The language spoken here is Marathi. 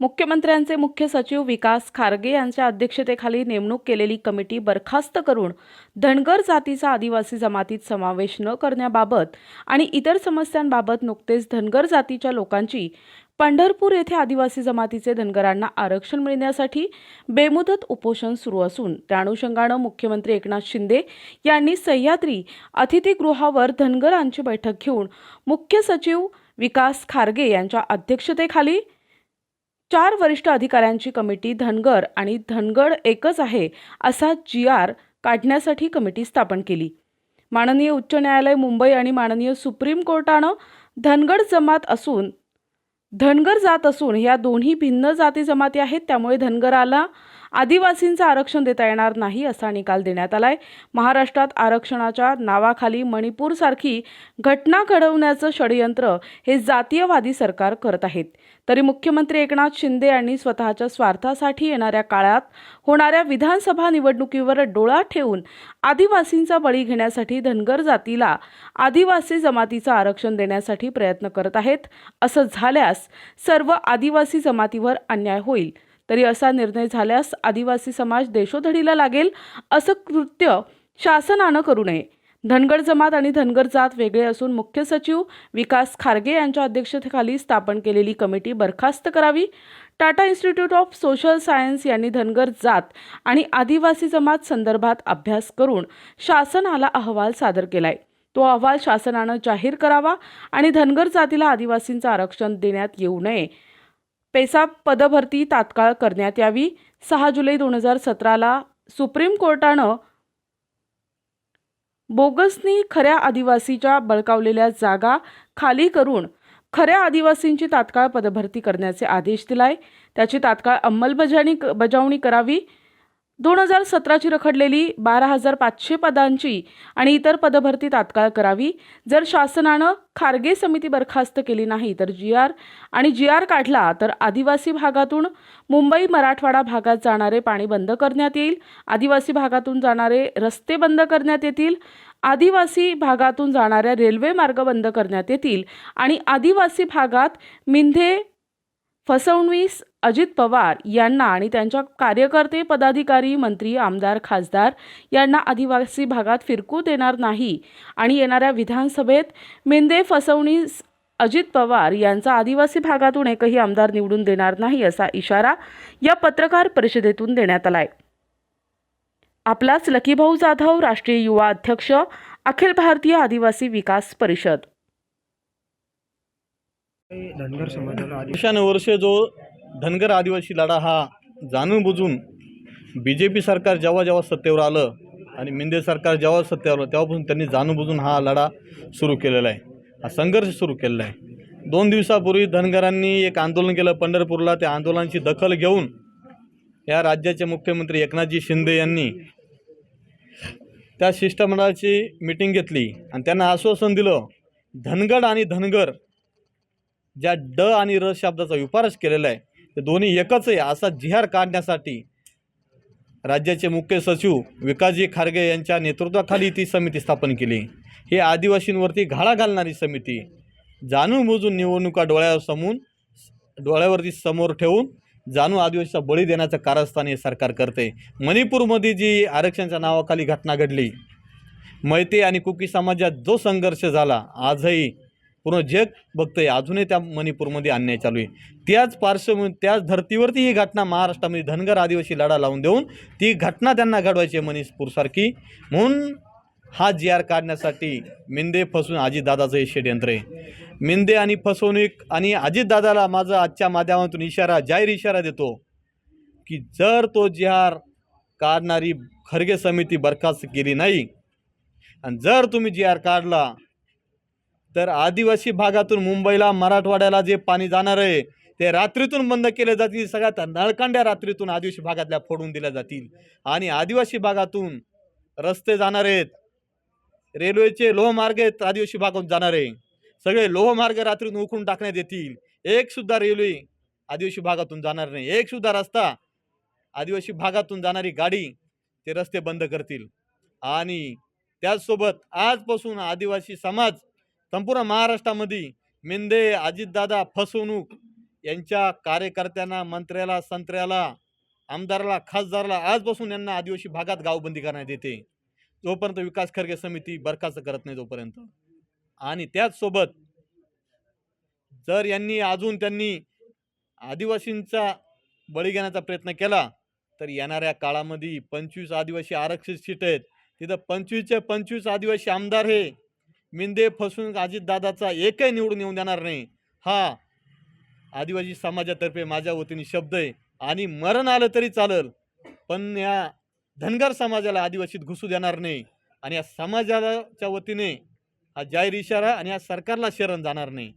मुख्यमंत्र्यांचे मुख्य सचिव विकास खारगे यांच्या अध्यक्षतेखाली नेमणूक केलेली कमिटी बरखास्त करून धनगर जातीचा आदिवासी जमातीत समावेश न करण्याबाबत आणि इतर समस्यांबाबत नुकतेच धनगर जातीच्या लोकांची पंढरपूर येथे आदिवासी जमातीचे धनगरांना आरक्षण मिळण्यासाठी बेमुदत उपोषण सुरू असून त्या अनुषंगानं मुख्यमंत्री एकनाथ शिंदे यांनी सह्याद्री अतिथीगृहावर धनगरांची बैठक घेऊन मुख्य सचिव विकास खारगे यांच्या अध्यक्षतेखाली चार वरिष्ठ अधिकाऱ्यांची कमिटी धनगर आणि धनगड एकच आहे असा जी आर काढण्यासाठी कमिटी स्थापन केली. माननीय उच्च न्यायालय मुंबई आणि माननीय सुप्रीम कोर्टानं धनगड जमात असून धनगर जात असून या दोन्ही भिन्न जाती जमाती आहेत त्यामुळे धनगराला आदिवासींचं आरक्षण देता येणार नाही असा निकाल देण्यात आलाय. महाराष्ट्रात आरक्षणाच्या नावाखाली मणिपूरसारखी घटना घडवण्याचं षडयंत्र हे जातीयवादी सरकार करत आहेत. तरी मुख्यमंत्री एकनाथ शिंदे यांनी स्वतःच्या स्वार्थासाठी येणाऱ्या काळात होणाऱ्या विधानसभा निवडणुकीवर डोळा ठेवून आदिवासींचा बळी घेण्यासाठी धनगर जातीला आदिवासी जमातीचं आरक्षण देण्यासाठी प्रयत्न करत आहेत. असं झाल्यास सर्व आदिवासी जमातीवर अन्याय होईल. तरी असा निर्णय झाल्यास आदिवासी समाज देशोधडीला लागेल असं कृत्य शासनानं करू नये. धनगर जमात आणि धनगर जात वेगळे असून मुख्य सचिव विकास खारगे यांच्या अध्यक्षतेखाली स्थापन केलेली कमिटी बरखास्त करावी. Tata institute of social science यांनी धनगर जात आणि आदिवासी जमात संदर्भात अभ्यास करून शासनाला अहवाल सादर केलाय. तो अहवाल शासनानं जाहीर करावा आणि धनगर जातीला आदिवासींचं आरक्षण देण्यात येऊ नये. पेसा पदभरती तात्काळ करण्यात यावी. सहा जुलै दोन हजार सतराला सुप्रीम कोर्टानं बोगसनी खऱ्या आदिवासीच्या बळकावलेल्या जागा खाली करून खऱ्या आदिवासींची तात्काळ पदभरती करण्याचे आदेश दिलाय. त्याची तात्काळ अंमलबजावणी बजावणी करावी. दोन हजार सतराची रखडलेली बारा हजार पाचशे पदांची आणि इतर पदभरती तात्काळ करावी. जर शासनानं खारगे समिती बरखास्त केली नाही तर जी आर आणि जी आर काढला तर आदिवासी भागातून मुंबई मराठवाडा भागात जाणारे पाणी बंद करण्यात येईल. आदिवासी भागातून जाणारे रस्ते बंद करण्यात येतील. आदिवासी भागातून जाणाऱ्या रेल्वे मार्ग बंद करण्यात येतील. आणि आदिवासी भागात मिंधे फसवणवीस अजित पवार यांना आणि त्यांच्या कार्यकर्ते पदाधिकारी मंत्री आमदार खासदार यांना आदिवासी भागात फिरकू देणार नाही. आणि येणाऱ्या विधानसभेत मेंदे फसवणीस अजित पवार यांचा आदिवासी भागातून एकही आमदार निवडून देणार नाही असा इशारा या पत्रकार परिषदेतून देण्यात आलाय. आपलाच लकीभाऊ जाधव राष्ट्रीय युवा अध्यक्ष अखिल भारतीय आदिवासी विकास परिषद. धनगर समाजाला वर्ष जो धनगर आदिवासी लढा हा जाणून बुजून बी जे पी सरकार जेव्हा जेव्हा सत्तेवर आलं आणि मिंदे सरकार जेव्हा सत्तेवर आलं तेव्हापासून त्यांनी जाणून बुजून हा लढा सुरू केलेला आहे. हा संघर्ष सुरू केलेला आहे. दोन दिवसापूर्वी धनगरांनी एक आंदोलन केलं पंढरपूरला. त्या आंदोलनाची दखल घेऊन या राज्याचे मुख्यमंत्री एकनाथजी शिंदे यांनी त्या शिष्टमंडळाची मिटिंग घेतली आणि त्यांना आश्वासन दिलं धनगड आणि धनगर ज्या ड आणि र शब्दाचा विपारच केलेला आहे ते दोन्ही एकच आहे असा जिहार काढण्यासाठी राज्याचे मुख्य सचिव विकासजी खारगे यांच्या नेतृत्वाखाली ती समिती स्थापन केली. ही आदिवासींवरती घाळा घालणारी समिती. जाणून बुजून निवडणुका डोळ्यासमोर डोळ्यावरती समोर ठेवून जाणून आदिवासीचा बळी देण्याचं कारस्थान हे सरकार करते. मणिपूरमध्ये जी आरक्षणाच्या नावाखाली घटना घडली मैते आणि कुकी समाजात जो संघर्ष झाला आजही पूर्ण जग बघतंय. अजूनही त्या मणिपूरमध्ये अन्याय चालू आहे. त्याच पार्श्वभूमी त्याच धर्तीवरती ही घटना महाराष्ट्रामध्ये धनगर आदिवासी लढा लावून देऊन ती घटना त्यांना घडवायची आहे मणिपूरसारखी. म्हणून हा जी आर काढण्यासाठी मिंदे फसवून अजितदादाचं हे षडयंत्र आहे. मिंदे आणि फसवणूक आणि अजितदादाला माझा आजच्या माध्यमातून इशारा जाहीर इशारा देतो की जर तो जी आर काढणारी खरगे समिती बरखास्त केली नाही आणि जर तुम्ही जी आर काढला तर आदिवासी भागातून मुंबईला मराठवाड्याला जे पाणी जाणार आहे ते रात्रीतून बंद केले जातील. सगळ्यात नळकांड्या रात्रीतून आदिवासी भागातल्या फोडून दिल्या जातील. आणि आदिवासी भागातून रस्ते जाणार आहेत. रेल्वेचे लोहमार्ग आहेत आदिवासी भागातून जाणार आहे. सगळे लोहमार्ग रात्रीतून उखडून टाकण्यात येतील. एक सुद्धा रेल्वे आदिवासी भागातून जाणार नाही. एक सुद्धा रस्ता आदिवासी भागातून जाणारी गाडी ते रस्ते बंद करतील. आणि त्याचसोबत आजपासून आदिवासी समाज संपूर्ण महाराष्ट्रामध्ये मेंदे अजितदादा फसवणूक यांच्या कार्यकर्त्यांना मंत्र्याला संत्र्याला आमदाराला खासदाराला आजपासून यांना आदिवासी भागात गावबंदी करण्यात येते. जोपर्यंत विकास खरगे समिती बरखास्त करत नाही तोपर्यंत. आणि त्याचसोबत जर यांनी अजून त्यांनी आदिवासींचा बळी घेण्याचा प्रयत्न केला तर येणाऱ्या काळामध्ये पंचवीस आदिवासी आरक्षित सीट आहेत. तिथं पंचवीसचे पंचवीस आदिवासी आमदार हे मिंदे फसून अजितदादाचा एकही निवडून येऊन देणार नाही. हा आदिवासी समाजातर्फे माझ्या वतीने शब्द आहे. आणि मरण आलं तरी चालेल पण या धनगर समाजाला आदिवासीत घुसू देणार नाही. आणि या समाजाच्या वतीने हा जाहीर इशारा आणि या सरकारला शरण जाणार नाही.